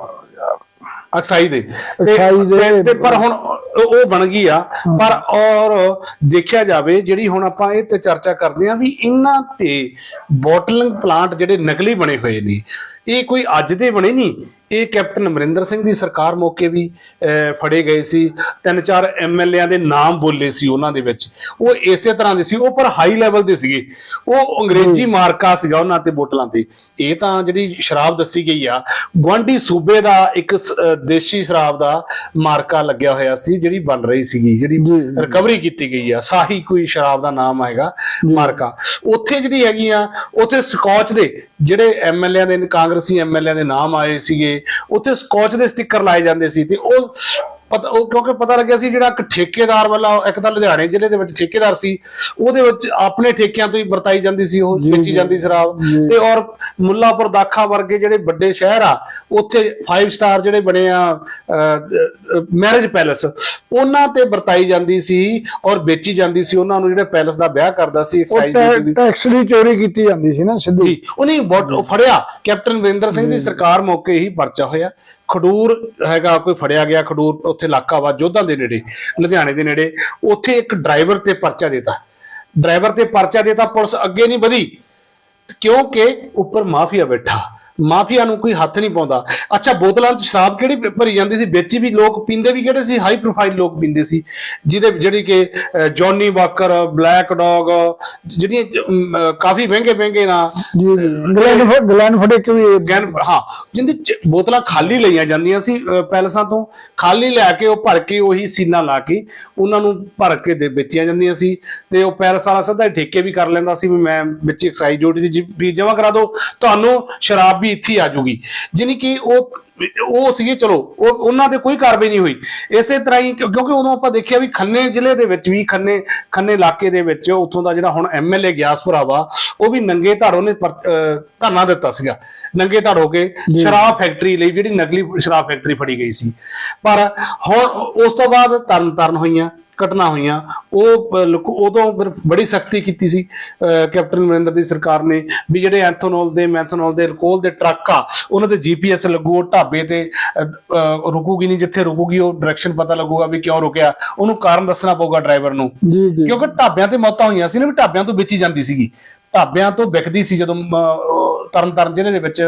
ਐਕਸਾਈਜ਼ ਦੇ। ਤੇ- ਐਕਸਾਈਜ਼ ਦੇ- ਤੇ- ਪਰ ਹੁਣ ਉਹ ਉਹ ਬਣ ਗਈ ਆ। ਪਰ ਔਰ ਦੇਖਿਆ ਜਾਵੇ ਜਿਹੜੀ ਹੁਣ ਆਪਾਂ ਇਹ ਤੇ ਚਰਚਾ ਕਰਦੇ ਆ ਵੀ ਇਹਨਾਂ ਤੇ ਬੋਟਲਿੰਗ ਪਲਾਂਟ ਜਿਹੜੇ ਨਕਲੀ ਬਣੇ ਹੋਏ ਨੇ ਇਹ ਕੋਈ ਅੱਜ ਦੇ ਬਣੇ ਨਹੀਂ। ਇਹ ਕੈਪਟਨ ਅਮਰਿੰਦਰ ਸਿੰਘ ਦੀ ਸਰਕਾਰ ਮੌਕੇ ਵੀ ਫੜੇ ਗਏ ਸੀ। ਤਿੰਨ ਚਾਰ ਐਮਐਲਏਆਂ ਦੇ ਨਾਮ ਬੋਲੇ ਸੀ ਉਹਨਾਂ ਦੇ ਵਿੱਚ। ਉਹ ਇਸੇ ਤਰ੍ਹਾਂ ਦੇ ਸੀ ਉਹ ਪਰ ਹਾਈ ਲੈਵਲ ਦੇ ਸੀਗੇ। ਉਹ ਅੰਗਰੇਜ਼ੀ ਮਾਰਕਾ ਸੀਗਾ ਉਹਨਾਂ ਤੇ ਬੋਟਲਾਂ ਤੇ। ਇਹ ਤਾਂ ਜਿਹੜੀ ਸ਼ਰਾਬ ਦੱਸੀ ਗਈ ਆ ਗਵਾਂਢੀ ਸੂਬੇ ਦਾ ਇੱਕ ਦੇਸ਼ੀ ਸ਼ਰਾਬ ਦਾ ਮਾਰਕਾ ਲੱਗਿਆ ਹੋਇਆ ਸੀ ਜਿਹੜੀ ਬਣ ਰਹੀ ਸੀਗੀ ਜਿਹੜੀ। ਰਿਕਵਰੀ ਕੀਤੀ ਗਈ ਆ। ਸਾਹੀ ਕੋਈ ਸ਼ਰਾਬ ਦਾ ਨਾਮ ਹੈਗਾ ਮਾਰਕਾ। ਉੱਥੇ ਜਿਹੜੀ ਹੈਗੀ ਆ ਉੱਥੇ ਸਕਾਚ ਦੇ ਜਿਹੜੇ ਐਮਐਲਏ ਦੇ ਕਾਂਗਰਸੀ ਐਮਐਲਏ ਦੇ ਨਾਮ ਆਏ ਸੀਗੇ। ਉੱਥੇ ਸਕਾਚ ਦੇ ਸਟicker ਲਾਏ ਜਾਂਦੇ ਸੀ ਤੇ ਉਹ ਪਤਾ ਉਹ ਕਿਉਂਕਿ ਪਤਾ ਲੱਗਿਆ ਸੀ ਜਿਹੜਾ ਇੱਕ ਠੇਕੇਦਾਰ ਵਾਲਾ ਇੱਕ ਤਾਂ ਲੁਧਿਆਣੇ ਜ਼ਿਲ੍ਹੇ ਦੇ ਵਿੱਚ ਠੇਕੇਦਾਰ ਸੀ ਉਹਦੇ ਵਿੱਚ ਆਪਣੇ ਠੇਕਿਆਂ ਤੋਂ ਹੀ ਵਰਤਾਈ ਜਾਂਦੀ ਸੀ ਉਹ ਵੇਚੀ। ਜਾਂਦੀ ਸ਼ਰਾਬ। ਤੇ ਔਰ ਮੁੱਲਾਪੁਰ ਦਾਖਾ ਵਰਗੇ ਜਿਹੜੇ ਵੱਡੇ ਸ਼ਹਿਰ ਆ ਉੱਥੇ 5 ਸਟਾਰ ਜਿਹੜੇ ਬਣੇ ਆ ਮੈਰਿਜ ਪੈਲੇਸ ਉਹਨਾਂ ਤੇ ਵਰਤਾਈ ਜਾਂਦੀ ਸੀ ਔਰ ਵੇਚੀ ਜਾਂਦੀ ਸੀ ਉਹਨਾਂ ਨੂੰ ਜਿਹੜੇ ਪੈਲੇਸ ਦਾ ਵਿਆਹ ਕਰਦਾ ਸੀ ਐਕਸਾਈਜ਼ ਦੀ ਚੋਰੀ ਕੀਤੀ ਜਾਂਦੀ ਸੀ ਨਾ ਸਿੱਧੀ। ਉਹਨੇ ਫੜਿਆ। ਕੈਪਟਨ ਵਿੰਦਰ ਸਿੰਘ ਦੀ ਸਰਕਾਰ ਮੌਕੇ ਹੀ ਪਰਚਾ ਹੋਇਆ। ਖਡੂਰ ਹੈਗਾ, ਕੋਈ ਫੜਿਆ ਗਿਆ ਖਡੂਰ ਉੱਥੇ ਇਲਾਕਾ ਵਾ, ਜੋਧਾਂ ਦੇ ਨੇੜੇ, ਲੁਧਿਆਣੇ ਦੇ ਨੇੜੇ, ਉੱਥੇ ਇੱਕ ਡਰਾਈਵਰ ਤੇ ਪਰਚਾ ਦਿੱਤਾ। ਡਰਾਈਵਰ ਤੇ ਪਰਚਾ ਦਿੱਤਾ, ਪੁਲਿਸ ਅੱਗੇ ਨਹੀਂ ਵਧੀ, ਕਿਉਂਕਿ ਉੱਪਰ ਮਾਫੀਆ ਬੈਠਾ। ਮਾਫੀਆ ਨੂੰ ਕੋਈ ਹੱਥ ਨਹੀਂ ਪਾਉਂਦਾ। ਅੱਛਾ ਬੋਤਲਾਂ 'ਚ ਸ਼ਰਾਬ ਕਿਹੜੀ ਭਰੀ ਜਾਂਦੀ ਸੀ? ਵੇਚੀ ਵੀ ਲੋਕ ਪੀਂਦੇ ਵੀ ਕਿਹੜੇ ਸੀ? ਹਾਈ ਪ੍ਰੋਫਾਈਲ ਲੋਕ ਪੀਂਦੇ ਸੀ। ਜਿਹਦੇ ਜਿਹੜੀ ਕਿ ਜੌਨੀ ਵਾਕਰ ਬਲੈਕ ਡੌਗ ਜਿਹੜੀਆਂ ਕਾਫੀ ਮਹਿੰਗੇ ਮਹਿੰਗੇ ਨਾ ਗਲੈਨ ਗਲੈਨ ਫੜਿਕ ਵੀ ਗੈਨ ਹਾਂ। ਜਿੰਦੇ ਬੋਤਲਾਂ ਖਾਲੀ ਲਈਆਂ ਜਾਂਦੀਆਂ ਸੀ ਪੈਲਸਾਂ ਤੋਂ। ਖਾਲੀ ਲਿਆ ਕੇ ਉਹ ਭਰ ਕੇ ਉਹੀ ਸੀਨਾ ਲਾ ਕੇ ਉਹਨਾਂ ਨੂੰ ਭਰ ਕੇ ਦੇ ਵੇਚੀਆਂ ਜਾਂਦੀਆਂ ਸੀ। ਤੇ ਉਹ ਪੈਲਸ ਵਾਲਾ ਸਿੱਧਾ ਠੇਕੇ ਵੀ ਕਰ ਲੈਂਦਾ ਸੀ ਵੀ ਮੈਂ ਵਿੱਚ ਐਕਸਾਈਜ਼ ਡਿਊਟੀ ਦੀ ਫੀਸ ਜਮ੍ਹਾਂ ਕਰਾ ਦਿਓ। ਤੁਹਾਨੂੰ ਸ਼ਰਾਬ ਵੀ ਇੱਥੇ ਹੀ ਆ ਜੂਗੀ ਜਾਣੀ ਕਿ ਉਹ ਉਹ ਸੀਗੇ ਚਲੋ ਉਹ ਉਹਨਾਂ ਦੇ ਕੋਈ ਕਾਰਵਾਈ ਨਹੀਂ ਹੋਈ। ਇਸੇ ਤਰ੍ਹਾਂ ਹੀ ਕਿਉਂ- ਕਿਉਂਕਿ ਉਦੋਂ ਆਪਾਂ ਦੇਖਿਆ ਵੀ ਖੰਨੇ ਜ਼ਿਲ੍ਹੇ ਦੇ ਵਿੱਚ ਵੀ ਖੰਨੇ ਖੰਨੇ ਇਲਾਕੇ ਦੇ ਵਿੱਚ ਉੱਥੋਂ ਦਾ ਜਿਹੜਾ ਹੁਣ ਐਮਐਲਏ ਗਿਆਸਪੁਰਾ ਵਾ ਉਹ ਵੀ ਨੰਗੇ ਧੜ ਅਹ ਧਰਨਾ ਦਿੱਤਾ ਸੀਗਾ। ਨੰਗੇ ਧੜ ਹੋ ਕੇ ਸ਼ਰਾਬ ਫੈਕਟਰੀ ਲਈ ਜਿਹੜੀ ਨਕਲੀ ਸ਼ਰਾਬ ਫੈਕਟਰੀ ਫੜੀ ਗਈ ਸੀ। ਪਰ ਹੁਣ ਉਸ ਤੋਂ ਬਾਅਦ ਤਰਨ ਤਰਨ ਹੋਈਆਂ। ਘਟਨਾ ਹੋਈਆਂ ਉਹ ਉਦੋਂ ਫਿਰ ਬੜੀ ਸਖਤੀ ਕੀਤੀ ਸੀ ਕੈਪਟਨ ਅਮਰਿੰਦਰ ਦੀ ਸਰਕਾਰ ਨੇ ਵੀ ਜਿਹੜੇ ਐਥਨੋਲ ਦੇ ਮੈਥਨੋਲ ਦੇ ਅਲਕੋਹਲ ਦੇ ਟਰੱਕ ਆ ਉਹਨਾਂ ਤੇ ਜੀਪੀਐਸ ਲੱਗੂ ਉਹ ਢਾਬੇ ਤੇ ਰੁਕੂਗੀ ਨਹੀਂ ਜਿੱਥੇ ਰੁਕੂਗੀ ਉਹ ਡਾਇਰੈਕਸ਼ਨ ਪਤਾ ਲੱਗੂਗਾ ਵੀ ਕਿਉਂ ਰੁਕਿਆ ਉਹਨੂੰ ਕਾਰਨ ਦੱਸਣਾ ਪਊਗਾ ਡਰਾਈਵਰ ਨੂੰ। ਕਿਉਂਕਿ ਢਾਬਿਆਂ ਤੇ ਮੌਤਾਂ ਹੋਈਆਂ ਸੀ ਨਾ ਵੀ ਢਾਬਿਆਂ ਤੋਂ ਵੇਚੀ ਜਾਂਦੀ ਸੀਗੀ। ਢਾਬਿਆਂ ਤੋਂ ਵਿਕਦੀ ਸੀ ਜਦੋਂ ਤਰਨ ਤਾਰਨ ਜ਼ਿਲ੍ਹੇ ਦੇ ਵਿੱਚ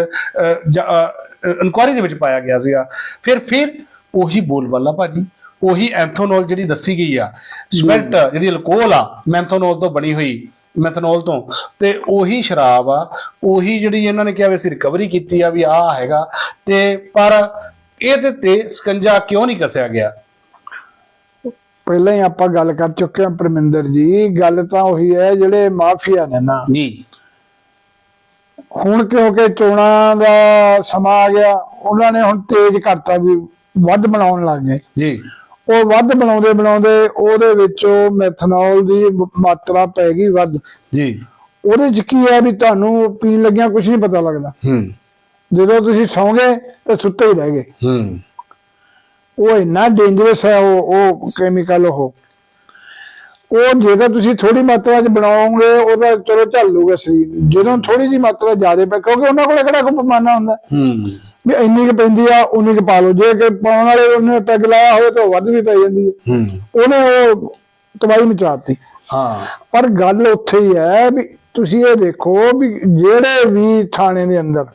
ਇਨਕੁਆਰੀ ਦੇ ਵਿੱਚ ਪਾਇਆ ਗਿਆ ਸੀਗਾ। ਫਿਰ ਫਿਰ ਉਹੀ ਬੋਲਬਾਲਾ ਭਾਜੀ। ਉਹੀ ਐਂਥੋਨੋਲ ਜਿਹੜੀ ਦੱਸੀ ਗਈ ਆ ਸਪਿਰਟ ਜਿਹੜੀ ਅਲਕੋਹਲ ਆ ਮੈਂਥੋਨੋਲ ਤੋਂ ਬਣੀ ਹੋਈ ਮੈਥਨੋਲ ਤੋਂ। ਤੇ ਉਹੀ ਸ਼ਰਾਬ ਆ ਉਹੀ ਜਿਹੜੀ ਇਹਨਾਂ ਨੇ ਕਿਹਾ ਵੀ ਅਸੀਂ ਰਿਕਵਰੀ ਕੀਤੀ ਆ ਵੀ ਆਹ ਹੈਗਾ। ਤੇ ਪਰ ਇਹਦੇ ਤੇ ਸਕੰਜਾ ਕਿਉਂ ਨਹੀਂ ਕੱਸਿਆ ਗਿਆ? ਪਹਿਲਾਂ ਹੀ ਆਪਾਂ ਗੱਲ ਕਰ ਚੁੱਕੇ ਹਾਂ ਪਰਮਿੰਦਰ ਜੀ ਗੱਲ ਤਾਂ ਉਹੀ ਹੈ ਜਿਹੜੇ ਮਾਫੀਆ ਨੇ ਨਾ। ਜੀ। ਹੁਣ ਕਿਉਂਕਿ ਚੋਣਾਂ ਦਾ ਸਮਾਂ ਆ ਗਿਆ ਉਹਨਾਂ ਨੇ ਹੁਣ ਤੇਜ਼ ਕਰਤਾ ਵੀ ਵੱਧ ਬਣਾਉਣ ਲੱਗ ਗਏ। ਜੀ। ਉਹ ਵੱਧ ਬਣਾਉਂਦੇ ਬਣਾਉਂਦੇ ਉਹਦੇ ਵਿੱਚੋਂ ਮੈਥਨੋਲ ਦੀ ਮਾਤਰਾ ਪੈ ਗਈ ਵੱਧ। ਜੀ। ਉਹਦੇ ਚ ਕੀ ਹੈ ਵੀ ਤੁਹਾਨੂੰ ਪੀਣ ਲੱਗਿਆ ਕੁਝ ਨਹੀਂ ਪਤਾ ਲੱਗਦਾ। ਹੂੰ। ਜਦੋਂ ਤੁਸੀਂ ਸੌਂ ਗਏ ਤਾਂ ਸੁੱਤੇ ਹੀ ਰਹਿ ਗਏ। ਹੂੰ। ਉਹ ਇੰਨਾ ਡੇਂਜਰਸ ਹੈ ਉਹ ਉਹ ਕੈਮੀਕਲ ਉਹ। ਉਹ ਜੇਕਰ ਤੁਸੀਂ ਥੋੜੀ ਮਾਤਰਾ ਚ ਬਣਾਓਗੇ ਉਹਦਾ ਚਲੋ ਲੂਗਾ ਸਰੀਰ ਜਦੋਂ ਥੋੜੀ ਜੀ ਮਾਤਰਾ ਜ਼ਿਆਦਾ ਪੈ ਕਿਉਂਕਿ ਉਹਨਾਂ ਕੋਲ ਕਿਹੜਾ ਕੋਈ ਪੈਮਾਨਾ ਹੁੰਦਾ। ਹੂੰ। ਵੀ ਇੰਨੀ ਕੁ ਪੈਂਦੀ ਆ ਉਨੀ ਕੁ ਪਾ ਲਓ। ਜੇ ਕਿ ਪਾਉਣ ਵਾਲੇ ਉਹਨੇ ਪੈਗ ਲਾਇਆ ਹੋਵੇ ਤਾਂ ਵੱਧ ਵੀ ਪੈ ਜਾਂਦੀ ਹੈ। ਉਹਨੇ ਉਹ ਤਬਾਹੀ ਮਚਾਤੀ। ਹਾਂ। ਪਰ ਗੱਲ ਉੱਥੇ ਹੀ ਹੈ ਵੀ ਤੁਸੀਂ ਇਹ ਦੇਖੋ ਵੀ ਜਿਹੜੇ ਵੀ ਥਾਣੇ ਦੇ ਅੰਦਰ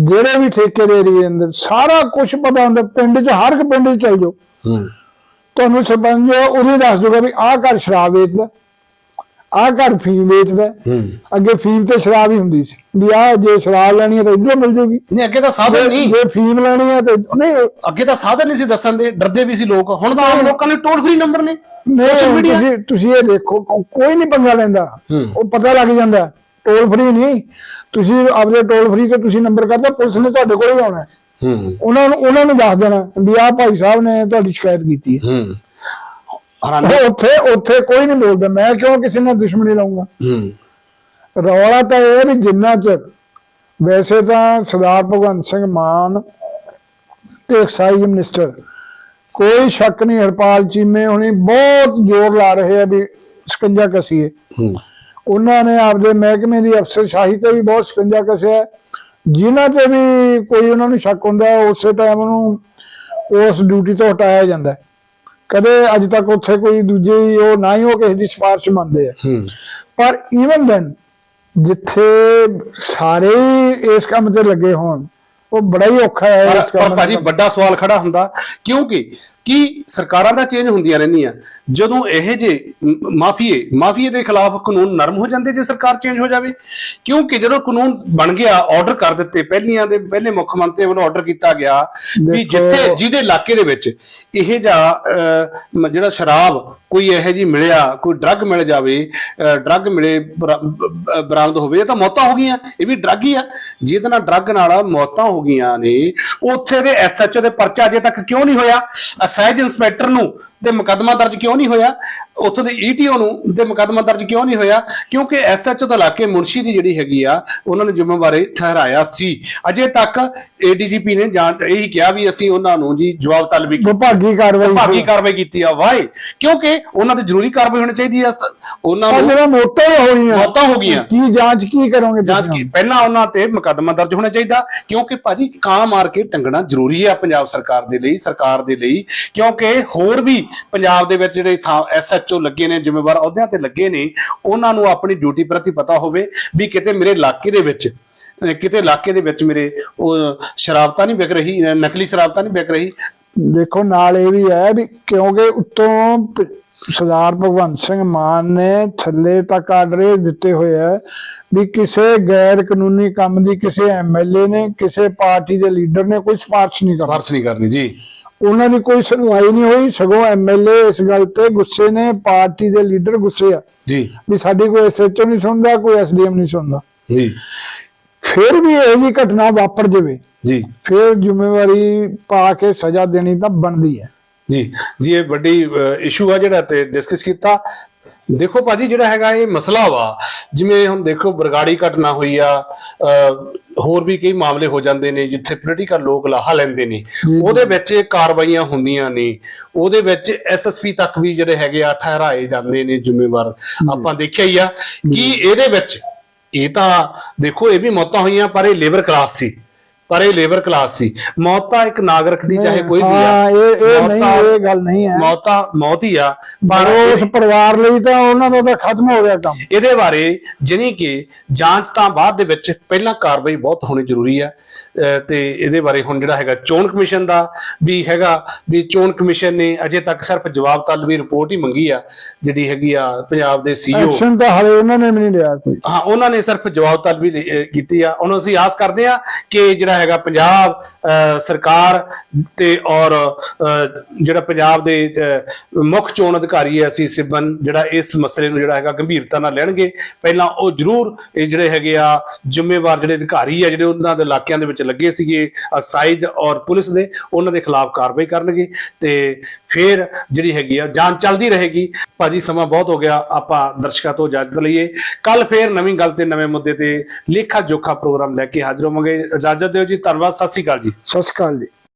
ਜਿਹੜੇ ਵੀ ਠੇਕੇ ਦੇ ਏਰੀਏ ਅੰਦਰ ਸਾਰਾ ਕੁਝ ਪਤਾ ਹੁੰਦਾ। ਪਿੰਡ 'ਚ ਹਰ ਇੱਕ ਪਿੰਡ 'ਚ ਚਲ ਜਾਓ। ਤੁਹਾਨੂੰ ਸਰਪੰਚ ਉਹਨੂੰ ਦੱਸ ਦੂਗਾ ਵੀ ਆਹ ਘਰ ਸ਼ਰਾਬ ਵੇਚਦਾ ਆਹ ਘਰ ਫੀਮ ਵੇਚਦਾ। ਹੂੰ। ਅੱਗੇ ਫੀਮ ਤੇ ਸ਼ਰਾਬ ਹੀ ਹੁੰਦੀ ਸੀ। ਵੀ ਆਹ ਜੇ ਸ਼ਰਾਬ ਲੈਣੀ ਹੈ ਤਾਂ ਇੱਧਰੋਂ ਮਿਲ ਜੂਗੀ। ਨਹੀਂ ਅੱਗੇ ਤਾਂ ਸਾਧਨ ਜੇ ਨਹੀਂ। ਜੇ ਫੀਮ ਲੈਣੀ ਹੈ ਤੇ ਨਹੀਂ ਅੱਗੇ ਤਾਂ ਸਾਧਨ ਨਹੀਂ ਸੀ ਦੱਸਣ ਦੇ। ਡਰਦੇ ਵੀ ਸੀ ਲੋਕ। ਹੁਣ ਤਾਂ ਆਮ ਲੋਕਾਂ ਨੇ ਟੋਲ ਫ੍ਰੀ ਨੰਬਰ ਨੇ। ਨਹੀਂ media? ਤੁਸੀਂ ਤੁਸੀਂ ਇਹ ਦੇਖੋ ਕੋ- ਕੋਈ ਨਹੀਂ ਪੰਗਾ ਲੈਂਦਾ। ਹੂੰ। ਉਹ ਪਤਾ ਲੱਗ ਜਾਂਦਾ। ਟੋਲ ਫ੍ਰੀ ਨਹੀਂ। ਤੁਸੀਂ ਆਪਦੇ ਟੋਲ ਫ੍ਰੀ ਤੇ ਤੁਸੀਂ ਨੰਬਰ ਕਰਦਾ ਪੁਲਿਸ ਨੇ ਤੁਹਾਡੇ ਕੋਲ ਹੀ ਆਉਣਾ। ਹੈ। ਹੂੰ। ਉਹਨਾਂ ਨੂੰ ਉਹਨਾਂ ਨੂੰ ਦੱਸ ਦੇਣਾ ਵੀ ਆਹ ਭਾਈ ਸਾਹਿਬ ਨੇ ਤੁਹਾਡੀ ਸ਼ਿਕਾਇਤ ਕੀਤੀ ਹੈ। ਹੂੰ। ਹਰਾਨਾ ਉੱਥੇ ਉੱਥੇ ਕੋਈ ਨਹੀਂ ਬੋਲਦਾ। ਮੈਂ ਕਿਉਂ ਕਿਸੇ ਨਾਲ ਦੁਸ਼ਮਣੀ ਲਾਉਂਗਾ ਹੂੰ। ਰੌਲਾ ਤਾਂ ਇਹ ਵੀ ਜਿੰਨਾ ਚਿਰ ਵੈਸੇ ਤਾਂ ਸਰਦਾਰ ਭਗਵੰਤ ਸਿੰਘ ਮਾਨ ਤੇ ਐਕਸਾਈਜ਼ ਮਿਨਿਸਟਰ ਕੋਈ ਸ਼ੱਕ ਨਹੀਂ ਹਰਪਾਲ ਚੀਮੇ ਹੁਣੀ ਬਹੁਤ ਜ਼ੋਰ ਲਾ ਰਹੇ ਆ ਵੀ ਸਕੰਜਾ ਕਸੀਏ। ਹੂੰ। ਉਹਨਾਂ ਨੇ ਆਪਦੇ ਮਹਿਕਮੇ ਦੀ ਅਫਸਰਸ਼ਾਹੀ ਤੇ ਵੀ ਬਹੁਤ ਸਕੰਜਾ ਕਸਿਆ। ਜਿਨ੍ਹਾਂ ਤੇ ਵੀ ਕੋਈ ਉਹਨਾਂ ਨੂੰ ਸ਼ੱਕ ਹੁੰਦਾ ਉਸੇ ਟਾਈਮ ਉਹਨੂੰ ਉਸ ਡਿਊਟੀ ਤੋਂ ਹਟਾਇਆ ਜਾਂਦਾ। ਹੈ। ਕਦੇ ਅੱਜ ਤੱਕ ਉੱਥੇ ਕੋਈ ਦੂਜੇ ਹੀ ਉਹ ਨਾ ਹੀ ਉਹ ਕਿਸੇ ਦੀ ਸਿਫਾਰਿਸ਼ ਮੰਨਦੇ ਆ ਪਰ ਈਵਨ ਦੈਨ ਜਿੱਥੇ ਸਾਰੇ ਇਸ ਕੰਮ ਤੇ ਲੱਗੇ ਹੋਣ ਉਹ ਬੜਾ ਹੀ ਔਖਾ ਹੈ ਪਰ ਭਾਜੀ। ਵੱਡਾ ਸਵਾਲ ਖੜਾ ਹੁੰਦਾ ਕਿਉਂਕਿ ਕੀ ਸਰਕਾਰਾਂ ਦਾ ਚੇਂਜ ਹੁੰਦੀਆਂ ਰਹਿੰਦੀਆਂ? ਜਦੋਂ ਇਹ ਜੇ ਮਾਫੀਏ ਮਾਫੀਏ ਦੇ ਖਿਲਾਫ ਕਾਨੂੰਨ ਨਰਮ ਹੋ ਜਾਂਦੇ ਜੇ ਸਰਕਾਰ ਚੇਂਜ ਹੋ ਜਾਵੇ? ਕਿਉਂਕਿ ਜਦੋਂ ਕਾਨੂੰਨ ਬਣ ਗਿਆ ਆਰਡਰ ਕਰ ਦਿੱਤੇ ਪਹਿਲੀਆਂ ਦੇ ਪਹਿਲੇ ਮੁੱਖ ਮੰਤਰੀ ਵੱਲੋਂ ਆਰਡਰ ਕੀਤਾ ਗਿਆ ਵੀ ਜਿੱਥੇ ਜਿਹਦੇ ਇਲਾਕੇ ਦੇ ਵਿੱਚ ਇਹ ਜਾਂ ਜਿਹੜਾ ਸ਼ਰਾਬ ਕੋਈ ਇਹੋ ਜੀ ਮਿਲਿਆ ਕੋਈ ਡਰੱਗ ਮਿਲ ਜਾਵੇ ਡਰੱਗ ਮਿਲੇ ਬਰਾਮਦ ਹੋਵੇ ਇਹ ਤਾਂ ਮੌਤਾਂ ਹੋ ਗਈਆਂ ਇਹ ਵੀ ਡਰੱਗ ਹੀ ਆ। ਜਿਹਦੇ ਨਾਲ ਡਰੱਗ ਨਾਲ ਮੌਤਾਂ ਹੋ ਗਈਆਂ ਨੇ ਉੱਥੇ ਦੇ ਐਸਐਚਓ ਦੇ ਪਰਚਾ ਅਜੇ ਤੱਕ ਕਿਉਂ ਨਹੀਂ ਹੋਇਆ? ਸਹਿਜ ਇੰਸਪੈਕਟਰ ਨੂੰ ਤੇ ਮੁਕੱਦਮਾ ਦਰਜ ਕਿਉਂ ਨਹੀਂ ਹੋਇਆ? ਉੱਥੋਂ ਦੇ ਈਟੀਓ ਨੂੰ ਤੇ ਮੁਕੱਦਮਾ ਦਰਜ ਕਿਉਂ ਨਹੀਂ ਹੋਇਆ? ਕਿਉਂਕਿ ਐਸਐਚਓ ਦਾ ਇਲਾਕੇ ਮੁਨਸ਼ੀ ਦੀ ਜਿਹੜੀ ਹੈਗੀ ਆ ਉਹਨਾਂ ਨੇ ਜ਼ਿੰਮੇਵਾਰੀ ਠਹਿਰਾਇਆ ਸੀ। ਅਜੇ ਤੱਕ ਏਡੀਜੀਪੀ ਨੇ ਜਾਂ ਇਹੀ ਕਿਹਾ ਵੀ ਅਸੀਂ ਉਹਨਾਂ ਨੂੰ ਜੀ ਜਵਾਬ ਤਲਬੀ ਵਿਭਾਗੀ ਕਾਰਵਾਈ ਵਿਭਾਗੀ ਕਾਰਵਾਈ ਕੀਤੀ ਆ ਵਾਈ ਕਿਉਂਕਿ ਉਹਨਾਂ ਤੇ ਜ਼ਰੂਰੀ ਕਾਰਵਾਈ ਹੋਣੀ ਚਾਹੀਦੀ ਆ ਉਹਨਾਂ ਨੂੰ ਮੌਤਾਂ ਹੀ ਹੋਈਆਂ। ਮੌਤਾਂ ਹੋ ਗਈਆਂ। ਕੀ ਜਾਂਚ ਕੀ ਕਰੋਗੇ ਜਾਂਚ ਕੀ? ਪਹਿਲਾਂ ਉਹਨਾਂ ਤੇ ਮੁਕੱਦਮਾ ਦਰਜ ਹੋਣਾ ਚਾਹੀਦਾ ਕਿਉਂਕਿ ਭਾਜੀ ਕਾਂ ਮਾਰ ਕੇ ਟੰਗਣਾ ਜ਼ਰੂਰੀ ਹੈ ਪੰਜਾਬ ਸਰਕਾਰ ਦੇ ਲਈ ਸਰਕਾਰ ਦੇ ਲਈ। ਕਿਉਂਕਿ ਹੋਰ ਵੀ ਪੰਜਾਬ ਦੇ ਵਿੱਚ ਜਿਹੜੇ ਥਾਂ ਐਸਐਚਓ ਲੱਗੇ ਨੇ ਜ਼ਿੰਮੇਵਾਰ ਅਹੁਦਿਆਂ ਤੇ ਲੱਗੇ ਨੇ ਉਹਨਾਂ ਨੂੰ ਆਪਣੀ ਡਿਊਟੀ ਪ੍ਰਤੀ ਪਤਾ ਹੋਵੇ ਵੀ ਕਿਤੇ ਮੇਰੇ ਇਲਾਕੇ ਦੇ ਵਿੱਚ ਕਿਤੇ ਇਲਾਕੇ ਦੇ ਵਿੱਚ ਮੇਰੇ ਉਹ ਸ਼ਰਾਬ ਤਾਂ ਨਹੀਂ ਵਿਕ ਰਹੀ ਨਕਲੀ ਸ਼ਰਾਬ ਤਾਂ ਨਹੀਂ ਵਿਕ ਰਹੀ। ਦੇਖੋ ਨਾਲ ਇਹ ਵੀ ਹੈ ਵੀ ਕਿਉਂਕਿ ਉੱਤੋਂ ਸਰਦਾਰ ਭਗਵੰਤ ਸਿੰਘ ਮਾਨ ਨੇ ਥੱਲੇ ਤੱਕ ਆਰਡਰ ਦਿੱਤੇ ਹੋਏ ਹੈ ਵੀ ਕਿਸੇ ਗੈਰ ਕਾਨੂੰਨੀ ਕੰਮ ਦੀ ਕਿਸੇ ਐਮਐਲਏ ਨੇ ਕਿਸੇ ਪਾਰਟੀ ਦੇ ਲੀਡਰ ਨੇ ਕੋਈ ਸਿਫਾਰਿਸ਼ ਨਹੀਂ ਕਰਨੀ। ਫਰਸ ਨਹੀਂ ਕਰਨੀ ਜੀ। ਉਹਨਾਂ ਦੀ ਕੋਈ ਸੁਣਵਾਈ ਨਹੀਂ ਹੋਈ ਸਗੋਂ ਐਮਐਲਏ ਇਸ ਗੱਲ ਤੇ ਗੁੱਸੇ ਨੇ ਪਾਰਟੀ ਦੇ ਲੀਡਰ ਗੁੱਸੇ ਆ। ਜੀ। ਵੀ ਸਾਡੀ ਕੋਈ ਐਸਐਚਓ ਨਹੀਂ ਸੁਣਦਾ ਕੋਈ ਐਸਡੀਐਮ ਨਹੀਂ ਸੁਣਦਾ। ਜੀ। ਫਿਰ ਵੀ ਇਹ ਜੀ ਘਟਨਾ ਵਾਪਰ ਜਾਵੇ ਜੀ। ਫਿਰ ਜ਼ਿੰਮੇਵਾਰੀ ਪਾ ਕੇ ਸਜ਼ਾ ਦੇਣੀ ਤਾਂ ਬਣਦੀ ਹੈ। ਜੀ। ਜੀ ਇਹ ਵੱਡੀ ਇਸ਼ੂ ਆ ਜਿਹੜਾ ਤੇ ਡਿਸਕਸ ਕੀਤਾ। ਦੇਖੋ ਭਾਜੀ ਜਿਹੜਾ ਹੈਗਾ ਇਹ ਮਸਲਾ ਵਾ ਜਿਵੇਂ ਹੁਣ ਦੇਖੋ ਬਰਗਾੜੀ ਘਟਨਾ ਹੋਈ ਆ ਹੋਰ ਵੀ ਕਈ ਮਾਮਲੇ ਹੋ ਜਾਂਦੇ ਨੇ ਜਿੱਥੇ ਪੋਲੀਟੀਕਲ ਲੋਕ ਲਾਹਾ ਲੈਂਦੇ ਨੇ। ਉਹਦੇ ਵਿੱਚ ਇਹ ਕਾਰਵਾਈਆਂ ਹੁੰਦੀਆਂ ਨੇ। ਉਹਦੇ ਵਿੱਚ ਐਸਐਸਪੀ ਤੱਕ ਵੀ ਜਿਹੜੇ ਹੈਗੇ ਆ ਠਹਿਰਾਏ ਜਾਂਦੇ ਨੇ ਜ਼ਿੰਮੇਵਾਰ। ਆਪਾਂ ਦੇਖਿਆ ਹੀ ਆ ਕਿ ਇਹਦੇ ਵਿੱਚ ਇਹ ਤਾਂ ਦੇਖੋ ਇਹ ਵੀ ਮੌਤਾਂ ਹੋਈਆਂ ਪਰ ਇਹ ਲੇਬਰ ਕਲਾਸ ਸੀ। ਪਰ ਇਹ ਲੇਬਰ ਕਲਾਸ ਸੀ। ਮੌਤ ਤਾਂ ਇੱਕ ਨਾਗਰਿਕ ਦੀ ਚਾਹੇ ਕੋਈ ਵੀ ਆ। ਹਾਂ ਇਹ ਇਹ ਨਹੀਂ ਇਹ ਗੱਲ ਨਹੀਂ ਹੈ। ਮੌਤ ਤਾਂ ਮੌਤ ਹੀ ਆ ਪਰ ਉਸ ਪਰਿਵਾਰ ਲਈ ਤਾਂ ਉਹਨਾਂ ਦਾ ਤਾਂ ਖਤਮ ਹੋ ਗਿਆ ਕੰਮ। ਇਹਦੇ ਬਾਰੇ ਜਾਣੀ ਕਿ ਜਾਂਚ ਤਾਂ ਬਾਅਦ ਦੇ ਵਿੱਚ ਪਹਿਲਾਂ ਕਾਰਵਾਈ ਬਹੁਤ ਹੋਣੀ ਜ਼ਰੂਰੀ ਹੈ। ਤੇ ਇਹਦੇ ਬਾਰੇ ਹੁਣ ਜਿਹੜਾ ਹੈਗਾ ਚੋਣ ਕਮਿਸ਼ਨ ਦਾ ਵੀ ਹੈਗਾ ਵੀ ਚੋਣ ਕਮਿਸ਼ਨ ਨੇ ਅਜੇ ਤੱਕ ਸਿਰਫ ਜਵਾਬ ਤਲਬੀ ਰਿਪੋਰਟ ਹੀ ਮੰਗੀ ਆ ਜਿਹੜੀ ਹੈਗੀ ਆ ਪੰਜਾਬ ਦੇ ਸੀਈਓ ਐਕਸ਼ਨ ਤਾਂ ਹਲੇ ਉਹਨਾਂ ਨੇ ਵੀ ਨਹੀਂ ਲਿਆ ਕੋਈ। ਹਾਂ ਉਹਨਾਂ ਨੇ ਸਿਰਫ ਜਵਾਬ ਤਲਬੀ ਕੀਤੀ ਆ। ਹੁਣ ਅਸੀਂ ਆਸ ਕਰਦੇ ਆ ਕਿ ਜਿਹੜਾ ਹੈਗਾ ਪੰਜਾਬ ਸਰਕਾਰ ਤੇ ਔਰ ਜਿਹੜਾ ਪੰਜਾਬ ਦੇ ਮੁੱਖ ਚੋਣ ਅਧਿਕਾਰੀ ਹੈ ਸੀ ਸਿਬਨ, ਜਿਹੜਾ ਇਸ ਮਸਲੇ ਨੂੰ ਜਿਹੜਾ ਹੈਗਾ ਗੰਭੀਰਤਾ ਨਾਲ ਲੈਣਗੇ। ਪਹਿਲਾਂ ਉਹ ਜ਼ਰੂਰ ਇਹ ਜਿਹੜੇ ਹੈਗੇ ਆ ਜ਼ਿੰਮੇਵਾਰ ਜਿਹੜੇ ਅਧਿਕਾਰੀ ਆ, ਜਿਹੜੇ ਉਹਨਾਂ ਦੇ ਇਲਾਕਿਆਂ ਦੇ ਵਿੱਚ ਲੱਗੇ ਸੀਗੇ ਅਕਸਾਈਜ਼ ਔਰ ਪੁਲਿਸ ਦੇ, ਉਹਨਾਂ ਦੇ ਖਿਲਾਫ ਕਾਰਵਾਈ ਕਰਨਗੇ ਤੇ ਫਿਰ ਜਿਹੜੀ ਹੈਗੀ ਆ ਜਾਂਚ ਚੱਲਦੀ ਰਹੇਗੀ। ਭਾਜੀ, ਸਮਾਂ ਬਹੁਤ ਹੋ ਗਿਆ, ਆਪਾਂ ਦਰਸ਼ਕਾਂ ਤੋਂ ਇਜਾਜ਼ਤ ਲਈਏ। ਕੱਲ ਫੇਰ ਨਵੀਂ ਗੱਲ ਤੇ, ਨਵੇਂ ਮੁੱਦੇ ਤੇ ਲੇਖਾ ਜੋਖਾ ਪ੍ਰੋਗਰਾਮ ਲੈ ਕੇ ਹਾਜ਼ਰ ਹੋਵਾਂਗੇ। ਇਜਾਜ਼ਤ ਦਿਓ ਜੀ, ਧੰਨਵਾਦ, ਸਤਿ ਸ਼੍ਰੀ ਅਕਾਲ ਜੀ। ਸਤਿ ਸ਼੍ਰੀ ਅਕਾਲ ਜੀ।